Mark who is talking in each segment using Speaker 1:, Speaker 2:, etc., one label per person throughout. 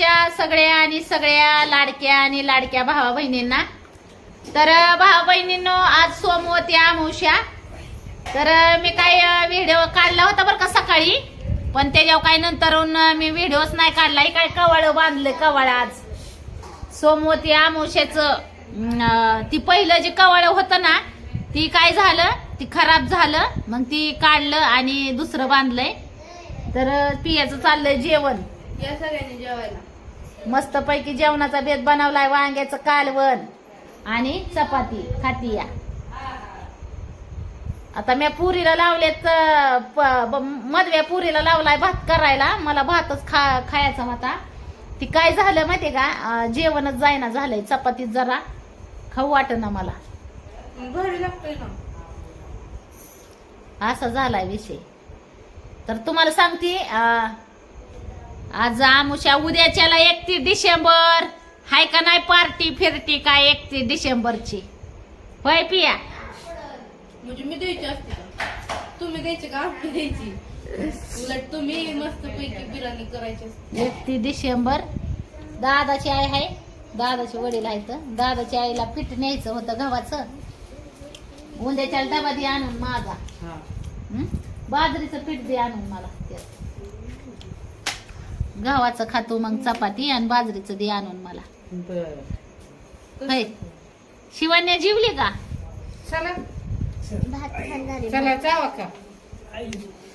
Speaker 1: आमच्या सगळ्या आणि सगळ्या लाडक्या आणि लाडक्या भावा बहिणींना तर भावा बहिणींनो आज सोमवती अमावश्या तर मी काय व्हिडिओ काढला होता बरं का सकाळी? पण त्याच्यावर काय नंतरून मी व्हिडिओच नाही काढला. काय कवाळ बांधले कवाळ आज. सोमवती अमावस्याचं ती पहिलं जे कवाळ होतं ना ती काय झालं? ती खराब झालं. मग ती काढलं आणि दुसरं बांधलंय. तर पियाचं चाललंय जेवण.
Speaker 2: या सगळ्यांनी जेवायला.
Speaker 1: मस्त पैकी जेवणाचा बेत बनवलाय वांग्याचं कालवण आणि चपाती. खातिया आता मी पुरीला लावलेत मधव्या पुरीला लावलाय भात करायला. मला भातच खा खायचा होता. ती काय झालं माहितीये का? जेवणच जायना झालंय. चपातीत जरा खाऊ मला.
Speaker 2: लागतोय ना.
Speaker 1: असा झालाय विषय. तर तुम्हाला सांगते आज आमुषा उद्याच्याला एकतीस डिसेंबर. हाय का नाही पार्टी फिरटी काय एकतीस डिसेंबरची? होय पिया.
Speaker 2: म्हणजे मी द्यायची असते. का तुम्ही द्यायची का? आम्ही द्यायची. उलट तुम्ही मस्त पैकी बिर्याणी करायची असते.
Speaker 1: एकतीस डिसेंबर. दादाची आई आहे. दादाचे वडील आहेत. दादाच्या आईला पीठ न्यायचं होतं गव्हाचं. उद्याच्या डबा दे आणून माझा. हं? बाजरीचं पीठ दे आणून मला त्यात. गव्हाचं खातो मग चपाती आणि बाजरीचं दे आणून मला. होय. शिवण्या जीवली का?
Speaker 2: चला.
Speaker 1: भात
Speaker 2: चला जावा का?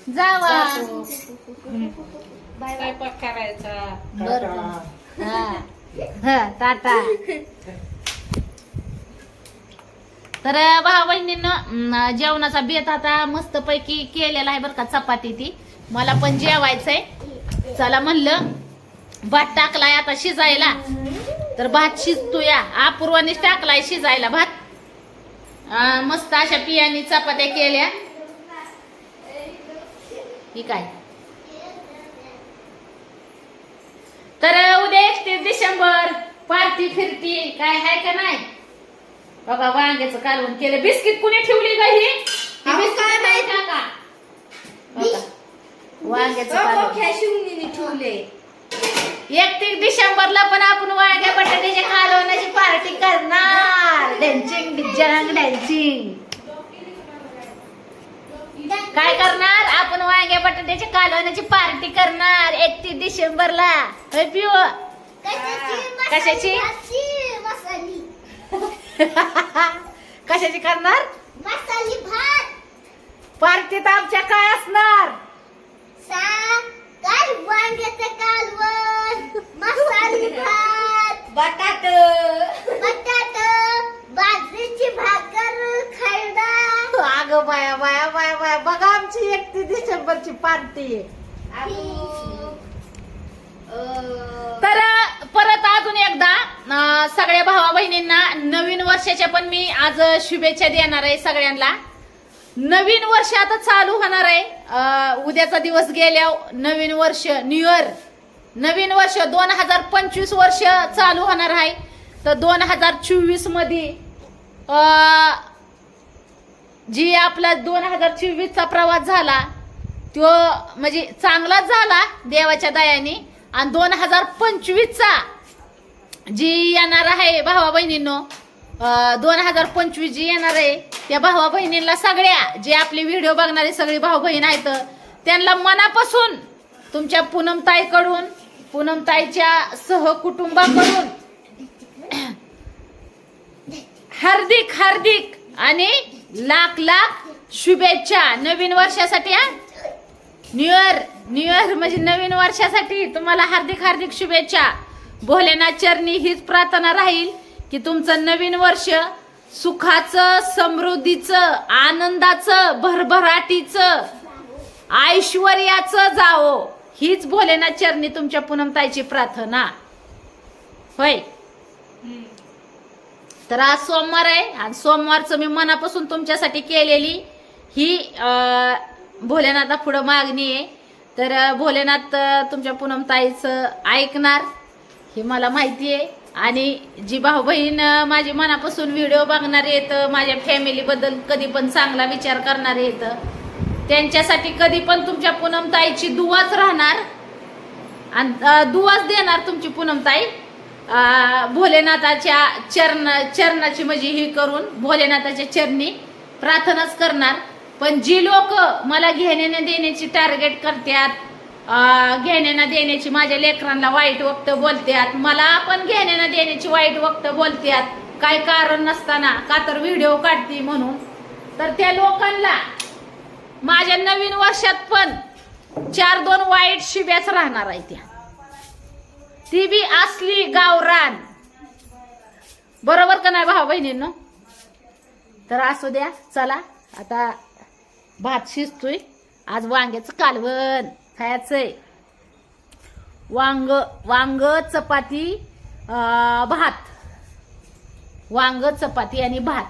Speaker 1: जावा.
Speaker 2: स्वयंपाक करायचा.
Speaker 1: बर. हा. हा टाटा. तर भाऊ बहिणींना जेवणाचा बेत आता मस्त पैकी केलेला आहे बरं का चपाती ती. मला पण जेवायचंय. चला म्हणलं भात टाकलाय आता शिजायला. तर भात शिजतो या अपूर्वानेच टाकलाय शिजायला भात. मस्त अशा पियानी चपात्या केल्या. ही काय? तर उद्या एकतीस डिसेंबर पार्टी फिरती. काय आहे का नाही? बघा वांग्याचं कालवण केलं. बिस्किट कुणी ठेवली का ही? बिस्किट नाही टाका. बघा, वांग्याचं कालवण
Speaker 2: शिवणीने ठेवले.
Speaker 1: एकतीस डिसेंबरला पण आपण वांग्या बटाट्याच्या कालवणाची पार्टी करणार. डॅन्सिंग डिजंग डॅन्सिंग काय करणार? आपण वांग्या बटाट्याच्या कालवणाची पार्टी करणार. एकतीस डिसेंबरला. होय कशाची? कशाची? करणार? पार्टीत आमच्या काय असणार?
Speaker 2: बटाट.
Speaker 3: बटाट बाजरीची भाकर खरडा.
Speaker 1: अगं बाया बाया बाया बाया बघा आमची एकतीस डिसेंबरची पार्टी. तर परत अजून एकदा सगळ्या भावा बहिणींना नवीन वर्षाच्या पण मी आज शुभेच्छा देणार आहे सगळ्यांना. नवीन वर्ष आता चालू होणार आहे. उद्याचा दिवस गेल्या नवीन वर्ष न्यू इयर नवीन वर्ष दोन हजार पंचवीस वर्ष चालू होणार आहे. तर दोन हजार चोवीसमध्ये जी आपला दोन हजार चोवीसचा प्रवास झाला तो म्हणजे चांगलाच झाला देवाच्या दयाने. आणि दोन हजार पंचवीसचा जी येणार आहे भावा बहिणींनो दोन हजार पंचवीस जी येणार आहे त्या भावा बहिणींना सगळ्या जे आपले व्हिडिओ बघणारे सगळे भाऊ बहीण आहेत त्यांना मनापासून तुमच्या पूनमताईकडून पूनमताईच्या सहकुटुंबाकडून हार्दिक हार्दिक आणि लाख लाख शुभेच्छा नवीन वर्षासाठी हा? न्यू इयर न्यू इयर म्हणजे नवीन वर्षासाठी तुम्हाला हार्दिक हार्दिक शुभेच्छा. भोलेनाथ चरणी हीच प्रार्थना राहील. की तुमचं नवीन वर्ष सुखाचं समृद्धीचं आनंदाचं भरभराटीचं ऐश्वर्याचं जावो. हीच भोलेनाथ चरणी तुमच्या पुनमताईची प्रार्थना. होय. तर आज सोमवार आहे आणि सोमवारचं मी मनापासून तुमच्यासाठी केलेली ही भोलेनाथा पुढं मागणी आहे. तर भोलेनाथ तुमच्या पुनमताईचं ऐकणार हे मला माहिती आहे. आणि जी भाऊ बहीण माझी मनापासून व्हिडिओ बघणार आहेत माझ्या फॅमिलीबद्दल कधी पण चांगला विचार करणार आहेत. त्यांच्यासाठी कधी पण तुमच्या पूनमताईची दुवाच राहणार. आणि दुवाच देणार तुमची पूनमताई भोलेनाथाच्या चरण चरणाची म्हणजे ही करून भोलेनाथाच्या चरणी प्रार्थनाच करणार. पण जी लोक मला घेण्याने देण्याची टार्गेट करतात घेण्यानं देण्याची माझ्या लेकरांना वाईट वक्त बोलतात मला पण घेण्यानं देण्याची वाईट वक्त बोलतात काय कारण नसताना. का तर व्हिडिओ काढते म्हणून. तर त्या लोकांना माझ्या नवीन वर्षात पण चार दोन वाईट शिब्याच राहणार आहे त्या. ती बी असली गावरान. बरोबर का नाही भाऊ बहिणींनो? तर असू द्या चला. आता भात शिजतोय. आज वांग्याचं कालवण. खायचंय. वांग वांग चपाती भात. वांग चपाती आणि भात.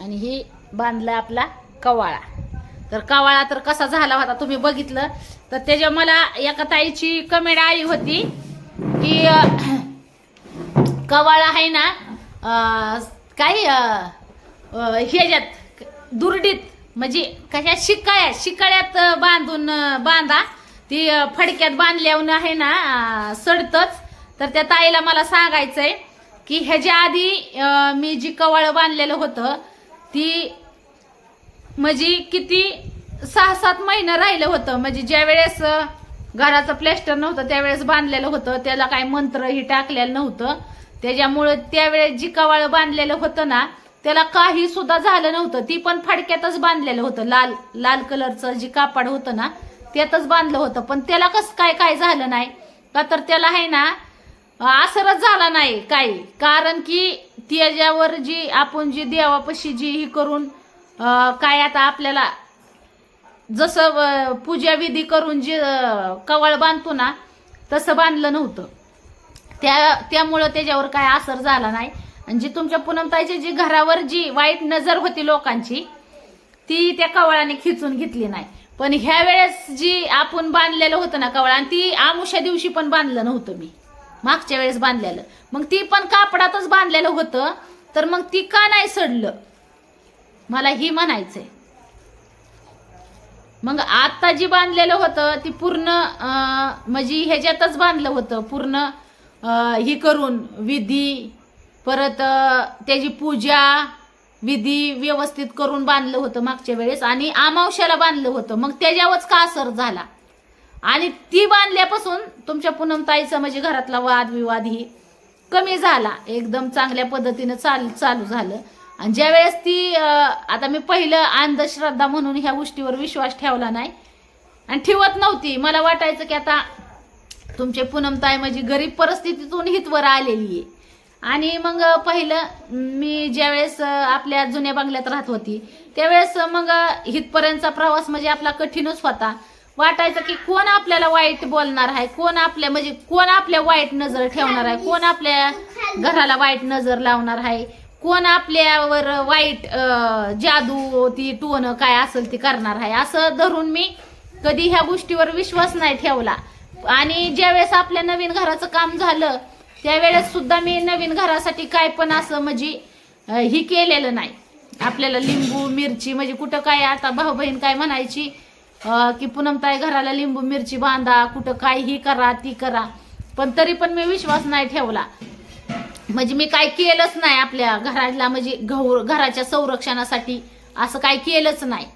Speaker 1: आणि ही बांधला आपला कवाळा. तर कवाळा तर कसा झाला होता तुम्ही बघितलं. तर त्याच्या मला एका ताईची कमेंट आली होती की कवाळा आहे ना काही ह्याच्यात दुर्डीत म्हणजे कशा शिकाळ्या शिकाळ्यात बांधून बांधा. ती फडक्यात बांधल्यावर आहे ना सडतच. तर त्या ताईला मला सांगायचंय की ह्याच्या आधी मी जी कवाळ बांधलेलं होतं ती म्हणजे किती सहा सात महिनं राहिलं होतं. म्हणजे ज्या वेळेस घराचं प्लॅस्टर नव्हतं त्यावेळेस बांधलेलं होतं. त्याला काही मंत्रही टाकलेलं नव्हतं. त्याच्यामुळं त्यावेळेस जी कवाळ बांधलेलं होतं ना त्याला काही सुद्धा झालं नव्हतं. ती पण फडक्यातच बांधलेलं होतं. लाल लाल कलरचं जी कापड होतं ना त्यातच बांधलं होतं. पण त्याला कसं काय काय झालं नाही? का तर त्याला आहे ना असरच झाला नाही काही. कारण की त्याच्यावर जी आपण जी देवापाशी जी ही करून काय आता आपल्याला जसं पूजाविधी पूजा विधी करून जे कवाळ कवळ बांधतो ना तसं बांधलं नव्हतं. त्या त्यामुळं त्याच्यावर काय असर झाला नाही. आणि जी तुमच्या पूनमताईची जी घरावर जी वाईट नजर होती लोकांची ती त्या कवळाने खिचून घेतली नाही. पण ह्या वेळेस जी आपण बांधलेलं होतं ना कवळा आणि ती आमुष्या दिवशी पण बांधलं नव्हतं मी. मागच्या वेळेस बांधलेलं. मग ती पण कापडातच बांधलेलं होतं तर मग ती का नाही सडलं? मला ही म्हणायचंय. मग आता जी बांधलेलं होतं ती पूर्ण म्हणजे ह्याच्यातच बांधलं होतं पूर्ण ही करून विधी परत त्याची पूजा विधी व्यवस्थित करून बांधलं होतं मागच्या वेळेस आणि आमावश्याला बांधलं होतं. मग त्याच्यावरच का असर झाला? आणि ती बांधल्यापासून तुमच्या पूनमताईचा म्हणजे घरातला वाद विवाद ही कमी झाला. एकदम चांगल्या पद्धतीनं चाल चालू झालं. आणि ज्यावेळेस ती आता मी पहिलं अंधश्रद्धा म्हणून ह्या गोष्टीवर विश्वास ठेवला नाही आणि ठेवत नव्हती. मला वाटायचं की आता तुमचे पूनमताई म्हणजे गरीब परिस्थितीतून हितवर आलेली आहे. आणि मग पहिलं मी ज्यावेळेस आपल्या जुन्या बंगल्यात राहत होती त्यावेळेस मग हितपर्यंतचा प्रवास म्हणजे आपला कठीणच होता. वाटायचं की कोण आपल्याला वाईट बोलणार आहे? कोण आपल्या म्हणजे कोण आपल्या वाईट नजर ठेवणार आहे? कोण आपल्या घराला वाईट नजर लावणार आहे? कोण आपल्यावर वाईट जादू ती टोन काय असेल ती करणार आहे? असं धरून मी कधी ह्या गोष्टीवर विश्वास नाही ठेवला. आणि ज्यावेळेस आपल्या नवीन घराचं काम झालं त्यावेळेस सुद्धा मी नवीन घरासाठी काय पण असं म्हणजे ही केलेलं नाही. आपल्याला लिंबू मिरची म्हणजे कुठं काय आता भाऊ बहीण काय म्हणायची की पूनमताई घराला लिंबू मिरची बांधा कुठं काय ही करा ती करा. पण तरी पण मी विश्वास नाही ठेवला. म्हणजे मी काय केलंच नाही आपल्या घराला म्हणजे घौ- घराच्या संरक्षणासाठी असं काय केलंच नाही.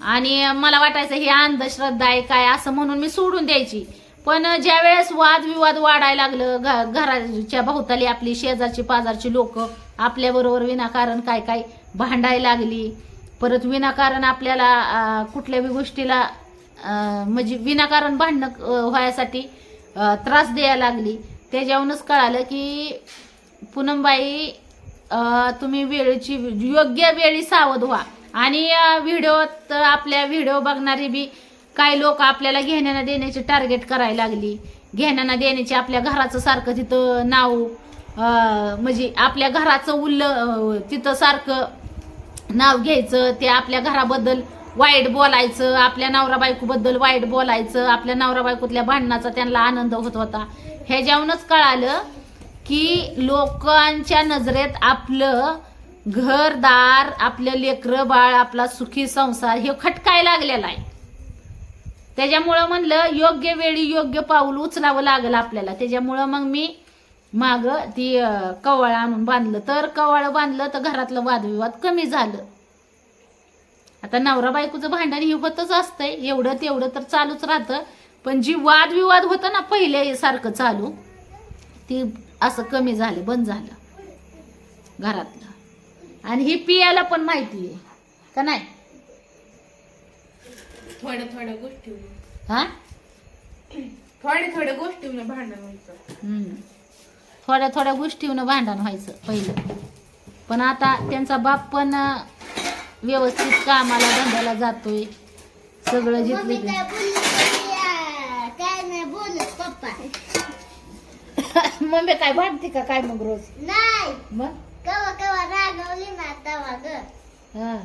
Speaker 1: आणि मला वाटायचं ही अंधश्रद्धा आहे काय असं म्हणून मी सोडून द्यायची. पण ज्या वेळेस वादविवाद वाढायला लागलं घ- घराच्या भोवताली आपली शेजारची पाजारची लोक आपल्याबरोबर विनाकारण काय काय भांडायला लागली. परत विनाकारण आपल्याला कुठल्याही गोष्टीला म्हणजे विनाकारण भांडणं व्हायसाठी त्रास द्यायला लागली. त्याच्यावरूनच कळालं की पूनमबाई तुम्ही वेळेची योग्य वेळी सावध व्हा. आणि व्हिडिओत आपल्या व्हिडिओ बघणारी बी काही लोक आपल्याला घेण्याना देण्याची टार्गेट करायला लागली. घेण्याना देण्याची आपल्या घराचं सारखं तिथं नाव म्हणजे आपल्या घराचं उल्ल तिथं सारखं नाव घ्यायचं ते आपल्या घराबद्दल वाईट बोलायचं आपल्या नवरा बायकोबद्दल वाईट बोलायचं आपल्या नवरा बायकोतल्या भांडणाचा त्यांना आनंद होत होता. ह्याच्यावरूनच कळालं की लोकांच्या नजरेत आपलं घरदार आपलं लेकरं बाळ आपला सुखी संसार हे खटकाय लागलेला आहे. त्याच्यामुळं म्हणलं योग्य वेळी योग्य पाऊल उचलावं लागलं आपल्याला. त्याच्यामुळं मग मी माग ती अं, कवळ आणून बांधलं. तर कवळ बांधलं तर घरातलं वादविवाद कमी झालं. आता नवरा बायकोचं भांडण हे होतच असतंय. एवढं तेवढं तर चालूच राहतं. पण जी वादविवाद होतं ना पहिले सारखं चालू ती असं कमी झालं बंद झालं. घरातलं. आणि ही पियाला पण माहिती आहे का नाही?
Speaker 2: थोड्या थोड्या गोष्टी
Speaker 1: हा?
Speaker 2: थोड्या थोड्या गोष्टी भांडण व्हायचं.
Speaker 1: हम्म. थोड्या थोड्या भांडण व्हायचं पहिलं. पण आता त्यांचा बाप पण अं, व्यवस्थित कामाला धंद्याला जातोय. सगळं जिथलं
Speaker 3: काय नाही बोलत पप्पा.
Speaker 1: मम्मी काय भांडते का काय मग रोज?
Speaker 3: नाही.
Speaker 1: मग?
Speaker 3: कवा कवा रागवली ना तवा ग.
Speaker 1: हा.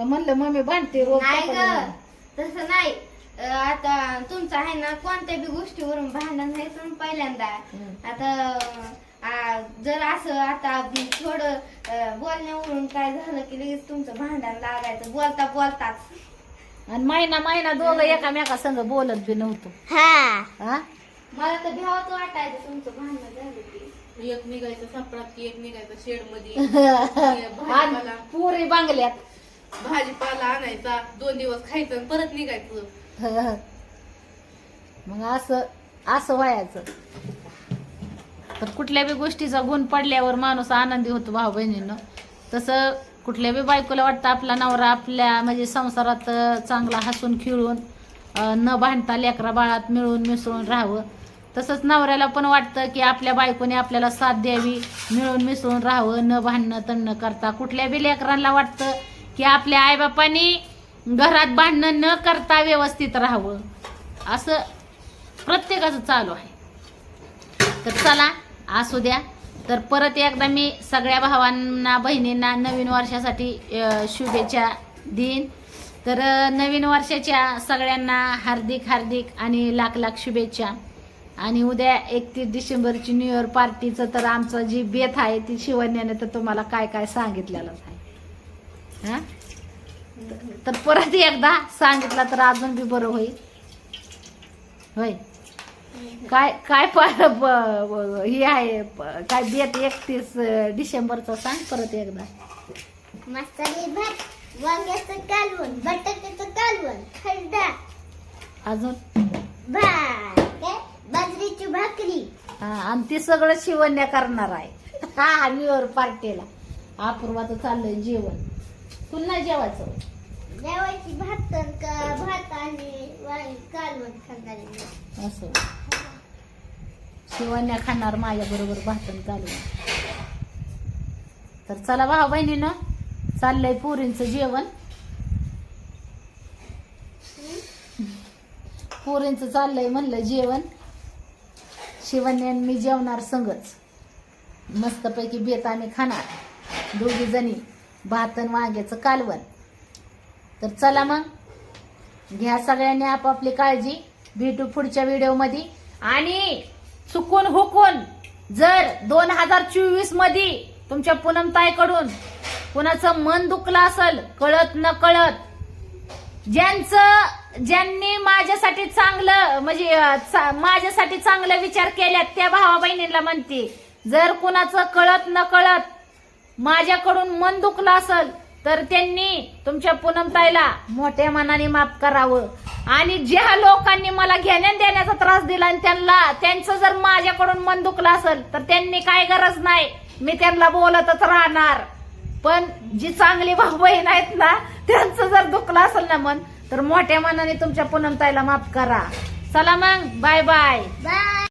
Speaker 1: का म्हणलं मम्मी भांडते रोज
Speaker 4: नाही ग
Speaker 1: पप्पाला.
Speaker 4: तसं नाही. अं, आता तुमचं आहे ना कोणत्या बी गोष्टीवरून भांडण नाही पण पहिल्यांदा.
Speaker 1: हम्म.
Speaker 4: आता अं, जर असं आता थोडं अं, बोलण्यावरून काय झालं की लगेच तुमचं भांडण लागायचं बोलता बोलताच.
Speaker 1: आणि महिना महिना दोघं एकामेका संग बोलत बी नव्हतो.
Speaker 3: हा.
Speaker 1: हा?
Speaker 4: मला तर भ्यावच वाटायचं तुमचं भांडण झालं की.
Speaker 2: एक निघायचं सापडात की एक निघायचं शेडमध्ये
Speaker 1: आणि
Speaker 2: भाजीपाला
Speaker 1: पुरी बांगल्यात.
Speaker 2: भाजीपाला आणायचा दोन दिवस खायचं आणि परत निघायचं.
Speaker 1: मग असं असं व्हायचं. तर कुठल्या बी गोष्टीचा गुण पडल्यावर माणूस आनंदी होतो भाऊ बहिणीनं. तसं कुठल्या बी बायकोला वाटतं आपला नवरा आपल्या म्हणजे संसारात चांगला हसून खिळून अं, न भांडता लेकरा बाळात मिळून मिसळून राहावं. तसंच नवऱ्याला पण वाटतं की आपल्या बायकोने आपल्याला साथ द्यावी मिळून मिसळून राहावं न भांडणं तण न करता. कुठल्या बी लेकरांना वाटतं की आपल्या आईबापांनी घरात भांडणं न करता व्यवस्थित राहावं. असं प्रत्येकाचं चालू आहे. तर चला असू द्या. तर परत एकदा मी सगळ्या भावांना बहिणींना नवीन वर्षासाठी शुभेच्छा देईन. तर नवीन वर्षाच्या सगळ्यांना हार्दिक हार्दिक आणि लाख लाख शुभेच्छा. आणि उद्या एकतीस डिसेंबरची न्यू इयर पार्टीचं तर आमचं जी बेथ आहे ती शिवण्याने तर तुम्हाला काय काय सांगितलेलंच आहे. हा? तर परत एकदा सांगितलं तर अजून बी बरं होईल. होय? काय काय हे आहे काय बेत एकतीस डिसेंबरचं सांग परत एकदा.
Speaker 3: मसाले भात वांग्याचं कालवण बटाट्याचं कालवण खरडा
Speaker 1: अजून?
Speaker 3: भात? बाजरीची भाकरी.
Speaker 1: हा आणि ते सगळं शिवण्या करणार आहे. हा न्यूअर पार्टीला. अपूर्वाचं चाललंय जेवण. तुला नाही जेवायचं.
Speaker 3: जेवायची भात तर का भात आणि कालवण
Speaker 1: असं. शिवण्या खाणार माझ्या बरोबर भातन चालू तर चला भाऊ बहिणीनं चाललंय पुरींचं जेवण. पुरींचं चाललंय म्हणलं जेवण. शिवण्या मी जेवणार संगच. मस्तपैकी बेत आम्ही खाणार. दोघी जणी भातन वांग्याचं कालवण. तर चला मग घ्या सगळ्यांनी आपापली काळजी भेटू पुढच्या व्हिडिओमध्ये. आणि चुकून हुकून जर दोन हजार चोवीसमध्ये तुमच्या पूनमताईकडून कुणाचं मन दुखलं असेल कळत न कळत ज्यांचं ज्यांनी माझ्यासाठी चांगलं म्हणजे चा- माझ्यासाठी चांगलं विचार केल्यात त्या भावा बहिणीला म्हणते जर कुणाचं कळत न कळत माझ्याकडून मन दुखलं असेल तर त्यांनी तुमच्या पूनमताईला मोठ्या मनाने माफ करावं. आणि ज्या लोकांनी मला घेण्या देण्याचा त्रास दिला आणि त्यांना त्यांचं जर माझ्याकडून मन दुखलं असेल तर त्यांनी काय गरज नाही. मी त्यांना बोलतच राहणार. पण जी चांगली भाऊ बहीण आहेत ना त्यांचं जर दुखलं असेल ना मन तर मोठ्या मनाने तुमच्या पूनमताईला माफ करा. चला मग बाय बाय
Speaker 3: बाय.